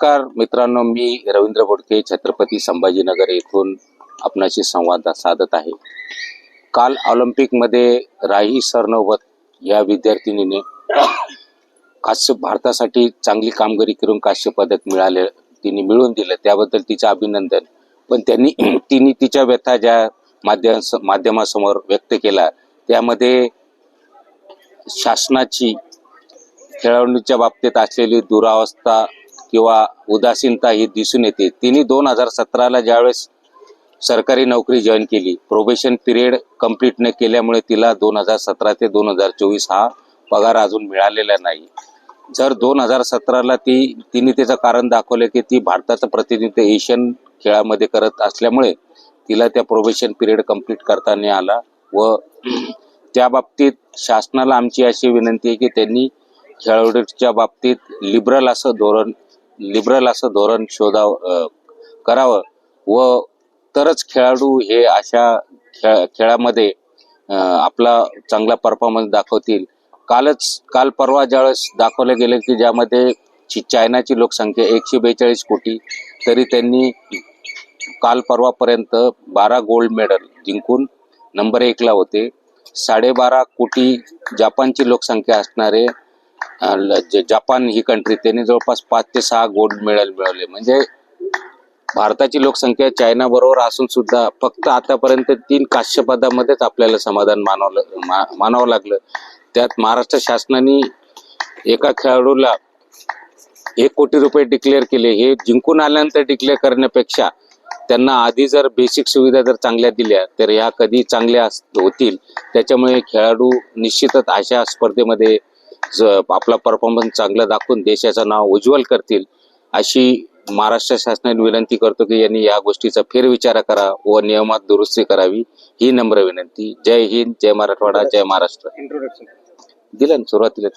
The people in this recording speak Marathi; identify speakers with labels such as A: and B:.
A: नमस्कार मित्रांनो मी रवींद्र बोडके छत्रपती संभाजीनगर येथून आपणाशी संवाद साधत आहे. काल ऑलिम्पिकमध्ये राही सरनोबत या विद्यार्थिनीने काश्य भारतासाठी चांगली कामगिरी करून काश्य पदक मिळाले तिने मिळवून दिलं. त्याबद्दल तिचं अभिनंदन. पण त्यांनी तिने तिच्या व्यथा ज्या माध्यम माध्यमासमोर व्यक्त केला त्यामध्ये शासनाची खेळाडूंच्या बाबतीत असलेली दुरावस्था किंवा उदासीनता ही दिसून येते. तिने दोन हजार सतराला ज्यावेळेस सरकारी नोकरी जॉईन केली प्रोबेशन पिरियड कंप्लीट न केल्यामुळे तिला दोन हजार सतरा ते दोन हजार चोवीस हा पगार अजून मिळालेला नाही. जर दोन हजार सतराला ती तिने त्याचं कारण दाखवलं की ती भारताचं प्रतिनिधित्व एशियन खेळामध्ये करत असल्यामुळे तिला त्या प्रोबेशन पिरियड कंप्लीट करता नाही आला व त्या बाबतीत शासनाला आमची अशी विनंती आहे की त्यांनी खेळाडूच्या बाबतीत लिबरल असं धोरण लिबरल असं धोरण शोधाव करावं व तरच खेळाडू हे अशा खेळ खेळामध्ये आपला चांगला परफॉर्मन्स दाखवतील. कालच काल परवा ज्यावेळेस दाखवलं गेलं की ज्यामध्ये चायनाची लोकसंख्या एकशे बेचाळीस कोटी तरी त्यांनी काल परवापर्यंत बारा गोल्ड मेडल जिंकून नंबर एकला होते. साडेबारा कोटी जपानची लोकसंख्या असणारे जपान ही कंट्री त्यांनी जवळपास पाच ते सहा गोल्ड मेडल मिळवले. म्हणजे भारताची लोकसंख्या चायना बरोबर असून सुद्धा फक्त आतापर्यंत तीन काश्यपदामध्येच आपल्याला समाधान मानवलं मा- मानावं लागलं. त्यात महाराष्ट्र शासनाने एका खेळाडूला एक कोटी रुपये डिक्लेअर केले. हे जिंकून आल्यानंतर डिक्लेअर करण्यापेक्षा त्यांना आधी जर बेसिक सुविधा जर चांगल्या दिल्या तर ह्या कधी चांगल्या अस- होतील? त्याच्यामुळे खेळाडू निश्चितच अशा स्पर्धेमध्ये आपला परफॉर्मन्स चांगला दाखवून देशाचं नाव उज्ज्वल करतील अशी महाराष्ट्र शासनाने विनंती करतो की यांनी या गोष्टीचा फेरविचार करा व नियमात दुरुस्ती करावी ही नम्र विनंती. जय हिंद जय मराठवाडा जय महाराष्ट्र.
B: इंट्रोडक्शन
A: दिलं ना सुरुवातीला